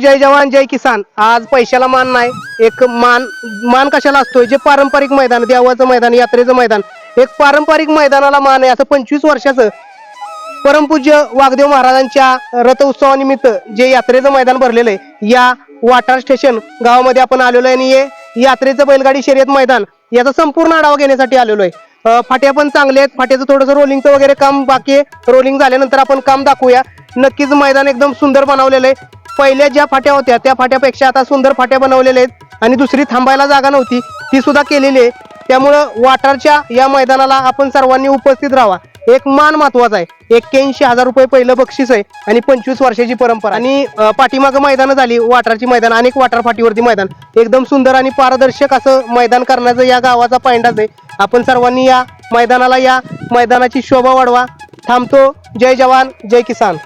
जय जवान जय किसान. आज पैशाला मान नाही एक मान मान कशाला असतोय? जे पारंपरिक मैदान देवाचं मैदान यात्रेचं मैदान एक पारंपरिक मैदानाला मान आहे. असं पंचवीस वर्षाचं परमपूज्य वाघदेव महाराजांच्या रथ उत्सवानिमित्त जे यात्रेचं मैदान भरलेलं आहे या वाटार स्टेशन गावामध्ये आपण आलेलो आहे आणि हे यात्रेचं बैलगाडी शर्यत मैदान याचा संपूर्ण आढावा घेण्यासाठी आलेलो आहे. फाट्या पण चांगले आहेत. फाट्याचं थोडंसं रोलिंगचं वगैरे काम बाकी आहे. रोलिंग झाल्यानंतर आपण काम दाखवूया. नक्कीच मैदान एकदम सुंदर बनवलेलं आहे. पहिल्या ज्या फाट्या होत्या त्या फाट्यापेक्षा आता सुंदर फाट्या बनवलेल्या आहेत. आणि दुसरी थांबायला जागा नव्हती ती सुद्धा केलेली आहे. त्यामुळं वाटारच्या या मैदानाला आपण सर्वांनी उपस्थित राहावा. एक मान महत्त्वाचा आहे. एक्क्याऐंशी हजार रुपये पहिलं बक्षीस आहे आणि पंचवीस वर्षाची परंपरा आणि पाठीमागं मैदानं झाली वाटारची मैदान अनेक वाटार फाटीवरती मैदान. एकदम सुंदर आणि पारदर्शक असं मैदान करण्याचं या गावाचा पायंडाच आहे. आपण सर्वांनी या मैदानाला या मैदानाची शोभा वाढवा. थांबतो. जय जवान जय किसान.